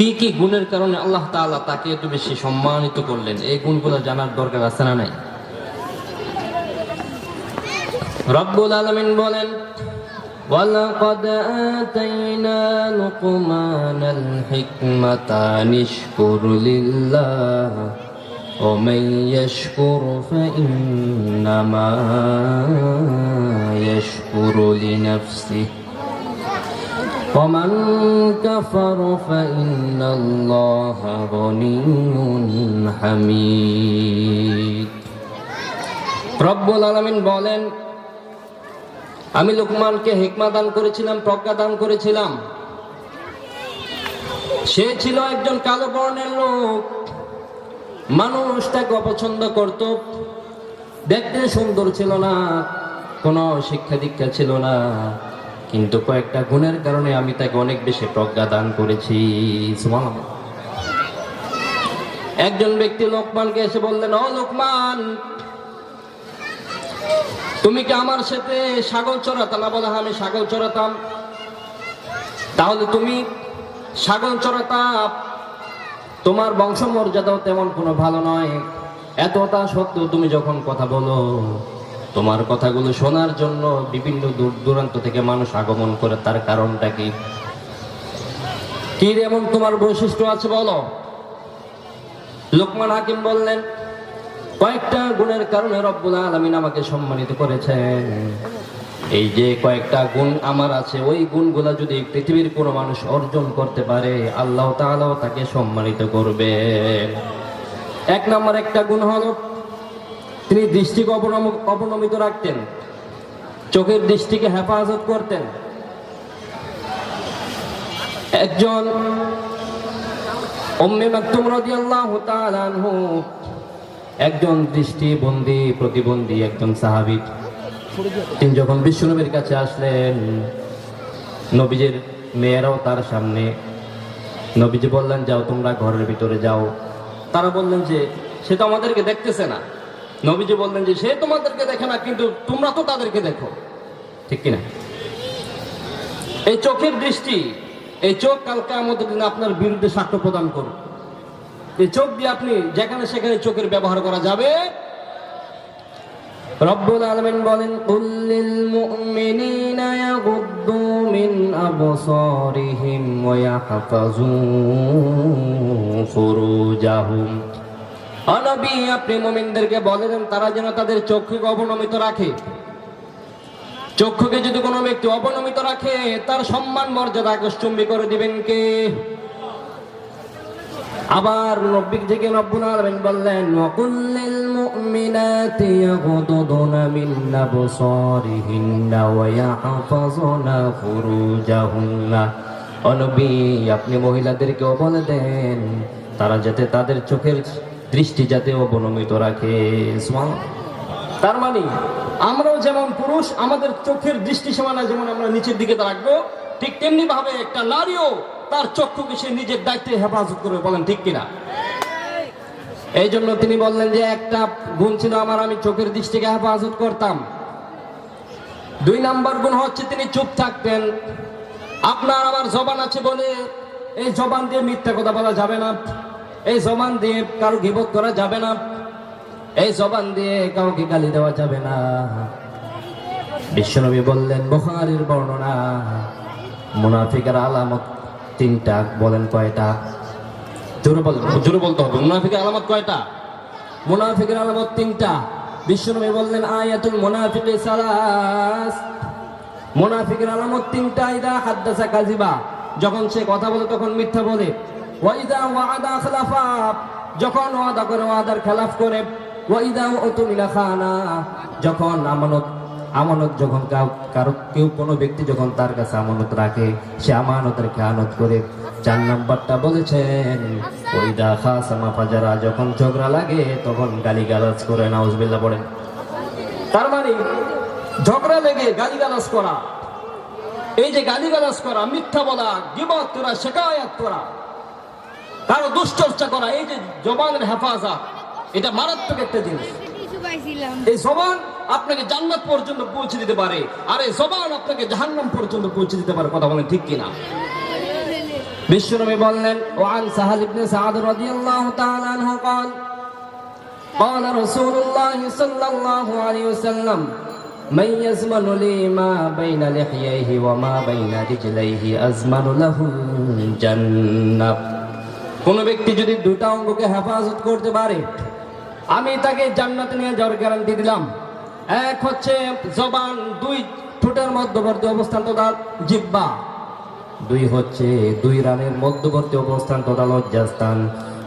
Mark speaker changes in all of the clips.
Speaker 1: কি কি গুণের কারণে আল্লাহ তাআলা তাকে এত বেশি সম্মানিত করলেন এই গুণগুলো জানার দরকার আছে না নাই রব্বুল আলামিন বলেন ولقد آتينا لقمان الحكمة أن اشكر لله ومن يشكر فإنما يشكر لنفسه ومن كفر فإن الله غني حميد رب العالمين বলেন আমি লোকমানকে হিকমা দান করেছিলাম প্রজ্ঞা দান করেছিলাম সে ছিল একজন কালো বর্ণের লোক মানুষ তাকে অপছন্দ করত দেখতে সুন্দর ছিল না কোনো শিক্ষা দীক্ষা ছিল না কিন্তু কয়েকটা গুণের কারণে আমি তাকে অনেক বেশি প্রজ্ঞা দান করেছি। একজন ব্যক্তি লোকমানকে এসে বললেন ও লোকমান তুমি কি আমার সাথে ছাগল চড়াতাম? না বলে হ্যাঁ, আমি সাগর চড়াতাম। তাহলে তুমি সাগর চড়াতা তোমার বংশমর্যাদাও তেমন কোনো ভালো নয়। এতটা সত্ত্বেও তুমি যখন কথা বলো। তোমার কথাগুলো শোনার জন্য বিভিন্ন দূর দূরান্ত থেকে মানুষ আগমন করে, তার কারণটা কি? এমন তোমার বৈশিষ্ট্য আছে বলো? লোকমান হাকিম বললেন, কয়েকটা গুণের কারণে রব্বুল আলমিন আমাকে সম্মানিত করেছেন। এই যে কয়েকটা গুণ আমার আছে, ওই গুণগুলা যদি পৃথিবীর কোনো মানুষ অর্জন করতে পারে, আল্লাহ তাকে সম্মানিত করবে এক নম্বর একটা গুণ হলো তিনি দৃষ্টিকে অবনম- অবনমিত রাখতেন। চোখের দৃষ্টিকে হেফাজত করতেন। একজন উম্মে মাকতুম রাদিয়াল্লাহু আনহু, একজন প্রতিবন্ধী একজন সাহাবী। তিনি যখন বিশ্বনবীর কাছে আসলেন, নবীজের মেয়েরাও তার সামনে, নবীজি বললেন, যাও তোমরা ঘরের ভিতরে যাও। তারা বললেন যে, সে তো আমাদেরকে দেখতেছে না। নবীজি বললেন যে, সে তোমাদেরকে দেখে না, কিন্তু তোমরা তো তাদেরকে দেখো। ঠিক কিনা? এই চোখের দৃষ্টি, এই চোখ কালকে আমাদের দিন আপনার বিরুদ্ধে সাক্ষ্য প্রদান করুন এই চোখ দিয়ে আপনি যেখানে সেখানে চোখের ব্যবহার করা যাবে। রব্বুল আলামিন বলেন, কুল লিল মুমিনিনা ইয়াগুদ্দু মিন আবসারিহিম ওয়া ইয়াহফাজু ফুরুজাহুম। অনবী, আপনি মুমিনদেরকে বলেন তারা যেন তাদের চক্ষুকে অবনমিত রাখে। চক্ষুকে যদি কোনো ব্যক্তি অবনমিত রাখে, তার সম্মান, মর্যাদা আকস্টম্বী করে দিবেন কে? আবার নব্বিক থেকে রব্বুল আলামিন বললেন ওয়াকুল্লিল মুমিনাতি ইয়াগুদুনা মিন আবসারিহিন্না ওয়া ইয়াহফাযুনা ফুরুজাহুন্না ও নবী আপনি মহিলাদেরকেও বলে দেন, তারা যাতে তাদের চোখের দৃষ্টি যাতে অবনমিত রাখে। তার মানে আমরাও যেমন পুরুষ, আমাদের চোখের দৃষ্টি সীমানা যেমন আমরা নিচের দিকে রাখব, ঠিক তেমনি ভাবে একটা নারীও তার চক্ষুকে সে নিজের দায়িত্বে হেফাজত করবে, বলেন ঠিক কিনা? এই জন্য তিনি বললেন যে, একটা গুণ ছিল আমার, আমি চোখের দৃষ্টিকে হেফাজত করতাম। দুই নাম্বার গুণ হচ্ছে তিনি চুপ থাকতেন। আপনার আমার জবান আছে বলে, এই জবান দিয়ে মিথ্যা কথা বলা যাবে না। এই জবান দিয়ে কারও গিবত করা যাবে না। এই জবান দিয়ে কাউকে গালি দেওয়া যাবে না। বিশ্বনবী বললেন, বুখারীর বর্ণনা। মুনাফিকের আলামত তিনটা, বলেন কয়টা? জোরে বল, জোরে বলতে হবে। মুনাফিকের আলামত কয়টা? মুনাফিকের আলামত তিনটা। বিশ্বনবী বললেন, আয়াতুল মুনাফিকি সালাস। মুনাফিকের আলামত তিনটা, ইদা হাদ্দাসা কাজিবা যখন সে কথা বলে, তখন মিথ্যা বলে। ওয়াইদা ওয়াদা খালাফা যখন ওয়াদা করে ওয়াদার খেলাফ করে, ওয়াইদা উতুমিলা খানা, যখন আমানত আমানত যখন কারও, কেউ কোনো ব্যক্তি যখন তার কাছে আমানত রাখে, সে আমানতের খেয়ানত করে। চার নাম্বারটা বলেছেন ওইদা খাসামা ফাজারা যখন ঝগড়া লাগে, তখন গালিগালাজ করে, নাউজবিল্লাহ পড়েন। তার মানে ঝগড়া লেগে গালিগালাজ করা, এই যে গালিগালাজ করা, মিথ্যা বলা, গিবত করা, শেখায়াত করা কারো দুশ্চর্চা করা এই যে জবানের হেফাজত এটা মারাত্মক একটা জিনিস
Speaker 2: কিছু পাইছিলাম
Speaker 1: এই জবান আপনাকে জান্নাত পর্যন্ত পৌঁছে দিতে পারে আর এই জবান আপনাকে জাহান্নাম পর্যন্ত পৌঁছে দিতে পারে কথা বলেন ঠিক কিনা বিশ্বনবী বললেন ওয়ান সাহাল ইবনে সাদ রাদিয়াল্লাহু তাআলা আনহু قال قال رسول الله صلى الله عليه وسلم من يزمن لي ما بين لحييه وما بين رجليه أزمن له الجنة কোন ব্যক্তি যদি দুটা অঙ্গকে হেফাজত করতে পারে, আমি তাকে জান্নাতে নিয়ে যাওয়ার গ্যারান্টি দিলাম। এক হচ্ছে জবান, দুই ঠোঁটের মধ্যবর্তী অবস্থান তথা জিব্বা। দুই হচ্ছে দুই রানের মধ্যবর্তী অবস্থান তথা লজ্জাস্থান।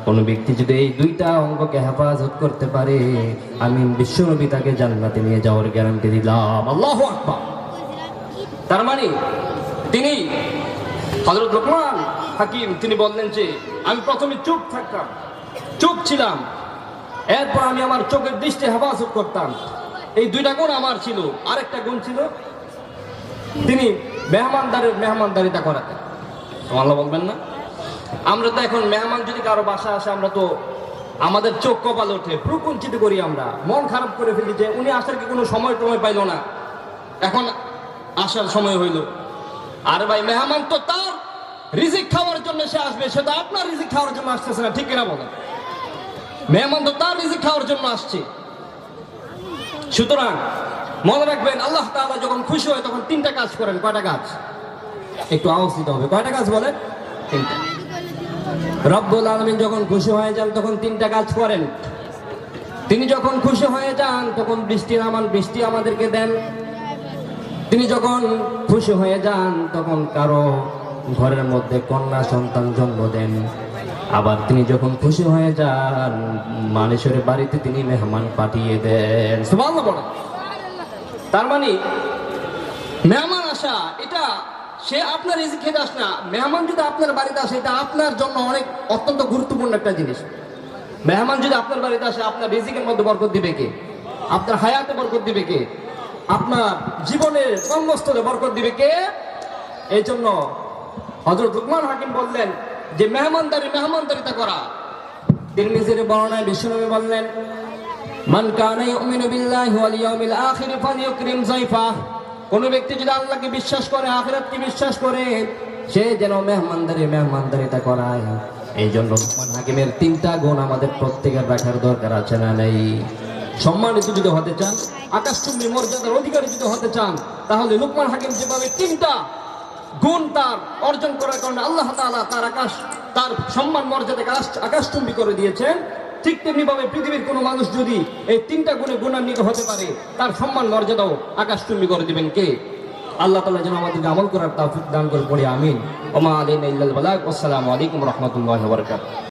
Speaker 1: কোন ব্যক্তি যদি এই দুইটা অঙ্গকে হেফাজত করতে পারে, আমি বিশ্বনবী তাকে জান্নাতে নিয়ে যাওয়ার গ্যারান্টি দিলাম। আল্লাহ আকবার। তার মানে তিনি হজরত লোকমান হাকিম, তিনি বললেন যে, আমি প্রথমে চুপ থাকতাম, চুপ ছিলাম। এরপর আমি আমার চোখের দৃষ্টি হেফাজত করতাম। এই দুইটা গুণ আমার ছিল। আরেকটা গুণ ছিল, তিনি মেহমানদারের মেহমানদারিতা করাতেন। আল্লাহ বলবেন না? আমরা তো এখন মেহমান যদি কারও বাসা আসে, আমরা তো আমাদের চোখ কপাল ওঠে। প্রকুঞ্চিত করি আমরা। মন খারাপ করে ফেলি যে, উনি আসার কি কোনো সময় টময় পাইল না? এখন আসার সময় হইল। আর ভাই, মেহমান তো তার রিজিক খাওয়ার জন্য সে আসবে, সে তো আপনার রিজিক খাওয়ার জন্য আসতেছে না, ঠিক কিনা বলেন? মেহমান তো তার রিজিক খাওয়ার জন্য আসছে। সুতরাং, মনে রাখবেন, আল্লাহ তাআলা যখন খুশি হয়, তখন তিনটা কাজ করেন, কয়টা কাজ? একটু আওয়াজ দিতে হবে, কয়টা কাজ বলেন? তিনটা। রব্বুল আলমিন যখন খুশি হয়ে যান, তখন তিনটা কাজ করেন। তিনি যখন খুশি হয়ে যান, তখন বৃষ্টি নামান, বৃষ্টি আমাদেরকে দেন। তিনি যখন খুশি হয়ে যান, তখন কারও ঘরের মধ্যে কন্যা সন্তান জন্ম দেন। আবার তিনি যখন খুশি হয়ে যান, মানুষের বাড়িতে তিনি মেহমান পাঠিয়ে দেন। তার মানে মেহমান আসা, এটা সে আপনার রিজিক খেতে আসে না। মেহমান যদি আপনার বাড়িতে আসে, এটা আপনার জন্য অনেক অত্যন্ত গুরুত্বপূর্ণ একটা জিনিস। মেহমান যদি আপনার বাড়িতে আসে, আপনার রিজিকের মধ্যে বরকত দিবে কে? আপনার হায়াতে বরকত দিবে কে? আপনার জীবনের কর্মস্থলে বরকত দিবে কে? এই জন্য হজরত লুকমান হাকিম বললেন, যে মেহমানদারি, মেহমানদারিতা করা। তিরমিজির বর্ণনায় বিশ্বনবী বললেন, মান কানা ইউমিনু বিল্লাহি ওয়াল ইয়াউমিল আখির ফালইউকরিম যায়ফা কোন ব্যক্তি যদি আল্লাহকে বিশ্বাস করে, আখিরাতকে বিশ্বাস করে, সে যেন মেহমানদারি, মেহমানদারিতা করায়। এই জন্য লুকমান হাকিমের তিনটা গুণ আমাদের প্রত্যেকের রাখার দরকার আছে না নেই? সম্মানিত যদি হতে চান আকাশচুম্বী মর্যাদার অধিকারী যদি হতে চান, তাহলে লুকমান হাকিম যেভাবে তিনটা গুণ তার অর্জন করার কারণে আল্লাহ তালা তার আকাশ, তার সম্মান মর্যাদাকে আকাশ- আকাশচুম্বী করে দিয়েছেন। ঠিক তেমনিভাবে পৃথিবীর কোনো মানুষ যদি এই তিনটা গুণে গুণান্বিত হতে পারে, তার সম্মান, মর্যাদাও আকাশচুম্বী করে দিবেন কে? আল্লাহ তালা যেন আমাদেরকে আমল করার তাফিক দান করে, পড়ে আমিন। ওমা আলিন ইল্লাল আসসালামু আলাইকুম রহমতুল্লাহ ওয়া বারাকাতুহু।